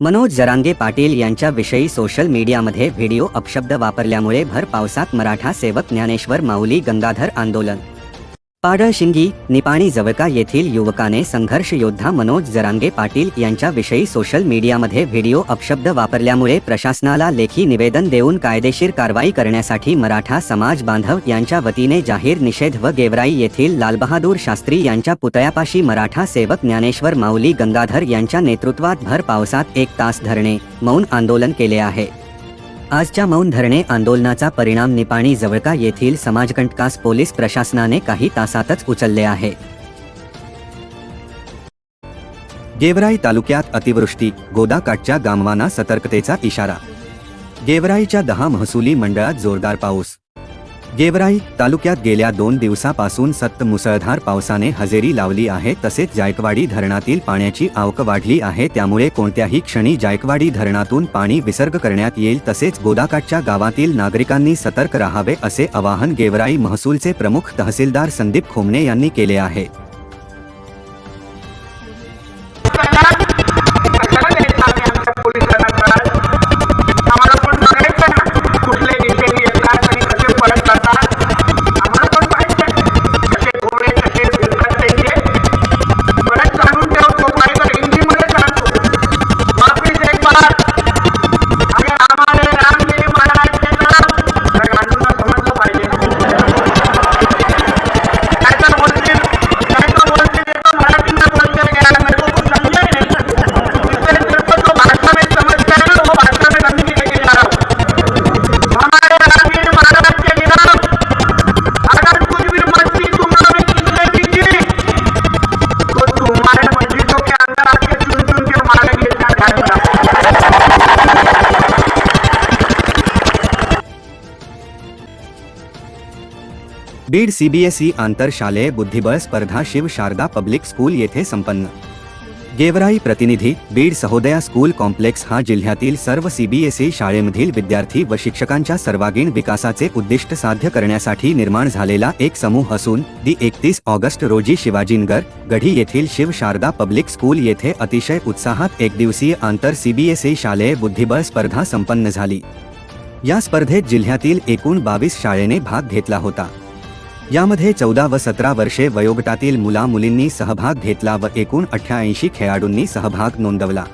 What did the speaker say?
मनोज जरांगे पाटील यांच्याविषयी सोशल मीडियामध्ये व्हिडिओ अपशब्द वापरल्यामुळे भर पावसात मराठा सेवक ज्ञानेश्वर माऊली गंगाधर आंदोलन. पाडळशिंगी निपाणी जवळका येथील युवकाने संघर्ष योद्धा मनोज जरांगे पाटील यांच्याविषयी सोशल मीडियामध्ये व्हिडिओ अपशब्द वापरल्यामुळे प्रशासनाला लेखी निवेदन देऊन कायदेशीर कारवाई करण्यासाठी मराठा समाज बांधव यांच्या वतीने जाहीर निषेध व गेवराई येथील लालबहादूर शास्त्री यांच्या पुतळ्यापाशी मराठा सेवक ज्ञानेश्वर माऊली गंगाधर यांच्या नेतृत्वात भर पावसात एक तास धरणे मौन आंदोलन केले आहे. आजच्या मौन धरणे आंदोलनाचा परिणाम निपाणी जवळका येथील समाजकंटकास पोलीस प्रशासनाने काही तासातच उचलले आहे. गेवराई तालुक्यात अतिवृष्टी गोदाकाठच्या गामवांना सतर्कतेचा इशारा. गेवराईच्या दहा महसुली मंडळात जोरदार पाऊस गेवराई तालुक्यात गेल्या दोन दिवसापासून सत्त मुसळधार पावसाने हजेरी लावली आहे तसेच जायकवाडी धरणातील पाण्याची आवक वाढली आहे त्यामुळे कोणत्याही क्षणी जायकवाडी धरणातून पाणी विसर्ग करण्यात येईल तसेच गोदाकाठच्या गावातील नागरिकांनी सतर्क राहावे असे आवाहन गेवराई महसूलचे प्रमुख तहसीलदार संदीप खोमणे यांनी केले आहे. बीड सीबीएसई आंतरशालेय बुद्धिबळ स्पर्धा शिव शारदा पब्लिक स्कूल येथे संपन्न. गेवराई प्रतिनिधी बीड सहोदया स्कूल कॉम्प्लेक्स हा जिल्ह्यातील सर्व सीबीएसई शाळेमधील विद्यार्थी व शिक्षकांच्या सर्वांगीण विकासाचे उद्दिष्ट साध्य करण्यासाठी निर्माण झालेला एक समूह असून दि एकतीस ऑगस्ट रोजी शिवाजीनगर गढी येथील शिव शारदा पब्लिक स्कूल येथे अतिशय उत्साहात एक दिवसीय आंतर सीबीएसई शालेय बुद्धिबळ स्पर्धा संपन्न झाली. या स्पर्धेत जिल्ह्यातील एकूण बावीस शाळेने भाग घेतला होता. यामध्ये चौदा व सतरा वर्षे वयोगटातील मुला मुलींनी सहभाग घेतला व एकूण अठ्ठ्याऐंशी खेळाडूंनी सहभाग नोंदवला.